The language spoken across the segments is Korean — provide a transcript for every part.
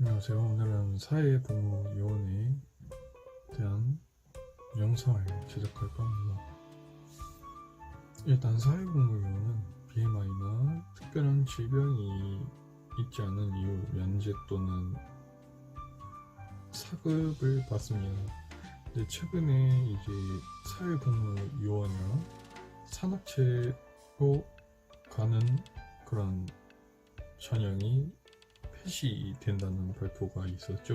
안녕하세요. 오늘은 사회복무위원회에 대한 영상을 제작할 겁니다. 일단 사회복무위원은 BMI나 특별한 질병이 있지 않은 이유 면제 또는 사급을 받습니다. 근데 최근에 이제 사회복무위원이랑 산업체로 가는 그런 전형이 폐지된다는 발표가 있었죠.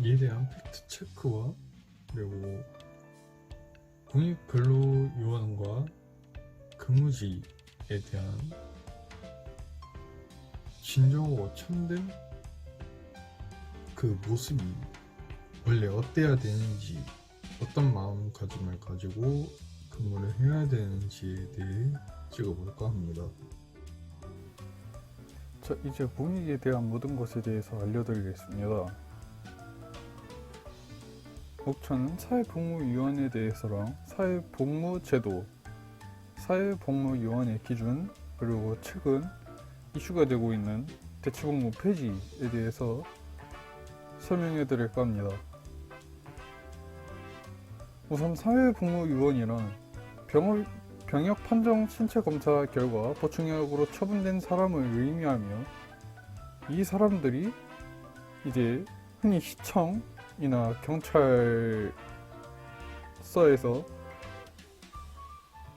이에 대한 팩트 체크와 그리고 공익 근로 요원과 근무지에 대한 진정하고 참된 그 모습이 원래 어때야 되는지 어떤 마음가짐을 가지고 근무를 해야 되는지에 대해 찍어볼까 합니다. 자, 이제 공익에 대한 모든 것에 대해서 알려드리겠습니다. 옥천은 사회복무위원회에 대해서랑 사회복무제도, 사회복무위원회 기준, 그리고 최근 이슈가 되고 있는 대체복무 폐지에 대해서 설명해 드릴까 합니다. 우선 사회복무위원이란 병을 병역 판정 신체 검사 결과 보충약으로 처분된 사람을 의미하며 이 사람들이 이제 흔히 시청이나 경찰서에서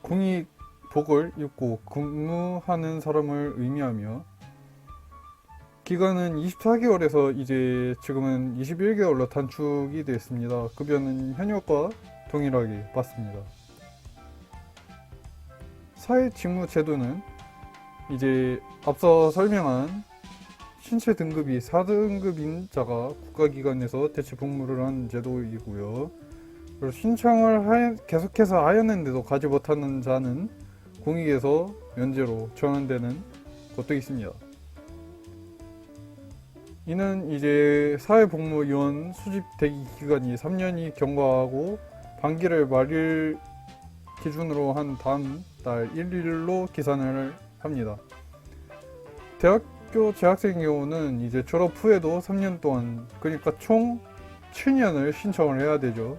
공익복을 입고 근무하는 사람을 의미하며 기간은 24개월에서 이제 지금은 21개월로 단축이 됐습니다. 급여는 현역과 동일하게 받습니다. 사회직무 제도는 이제 앞서 설명한 신체 등급이 4등급인 자가 국가기관에서 대체 복무를 하는 제도이고요. 그리고 신청을 하- 계속해서 하였는데도 가지 못하는 자는 공익에서 면제로 전환되는 것도 있습니다. 이는 이제 사회복무위원 수집 대기 기간이 3년이 경과하고 반기를 말일 기준으로 한 다음 달 1일로 계산을 합니다. 대학교 재학생 경우는 이제 졸업 후에도 3년 동안 그러니까 총 7년을 신청을 해야 되죠.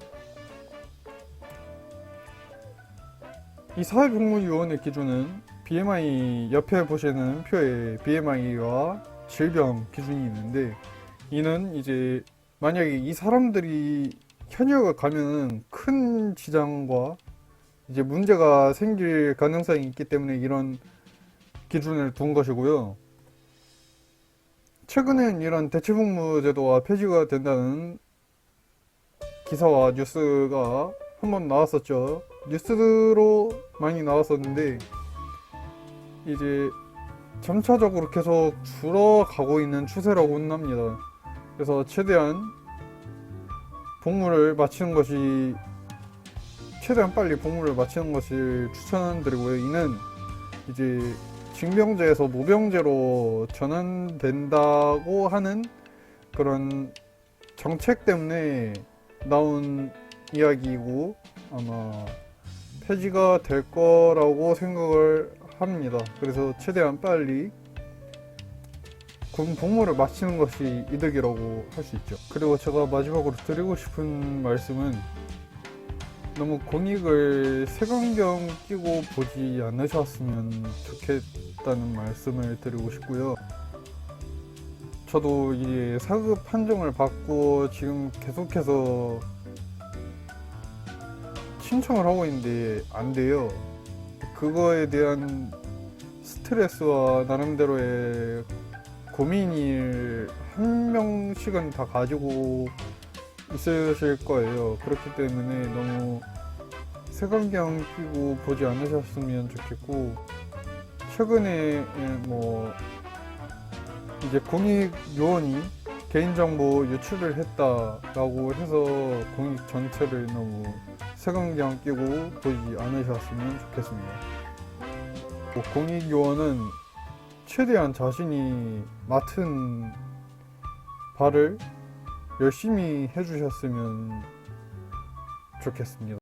이 사회복무위원회 기준은 BMI 옆에 보시는 표에 BMI와 질병 기준이 있는데 이는 이제 만약에 이 사람들이 현역을 가면은 큰 지장과 이제 문제가 생길 가능성이 있기 때문에 이런 기준을 둔 것이고요. 최근엔 이런 대체복무 제도가 폐지가 된다는 기사와 뉴스가 한 번 나왔었죠. 뉴스로 많이 나왔었는데 이제 점차적으로 계속 줄어가고 있는 추세라고는 합니다. 그래서 최대한 복무를 마치는 것이 최대한 빨리 복무를 마치는 것을 추천드리고요. 이는 이제 징병제에서 모병제로 전환된다고 하는 그런 정책 때문에 나온 이야기이고 아마 폐지가 될 거라고 생각을 합니다. 그래서 최대한 빨리 군 복무를 마치는 것이 이득이라고 할 수 있죠. 그리고 제가 마지막으로 드리고 싶은 말씀은 너무 공익을 색안경 끼고 보지 않으셨으면 좋겠다는 말씀을 드리고 싶고요. 저도 이제 사급 판정을 받고 지금 계속해서 신청을 하고 있는데 안 돼요. 그거에 대한 스트레스와 나름대로의 고민을 한 명씩은 다 가지고 있으실 거예요. 그렇기 때문에 너무 색안경 끼고 보지 않으셨으면 좋겠고 최근에 뭐 이제 공익 요원이 개인정보 유출을 했다라고 해서 공익 전체를 너무 색안경 끼고 보지 않으셨으면 좋겠습니다. 뭐 공익 요원은 최대한 자신이 맡은 바를 열심히 해주셨으면 좋겠습니다.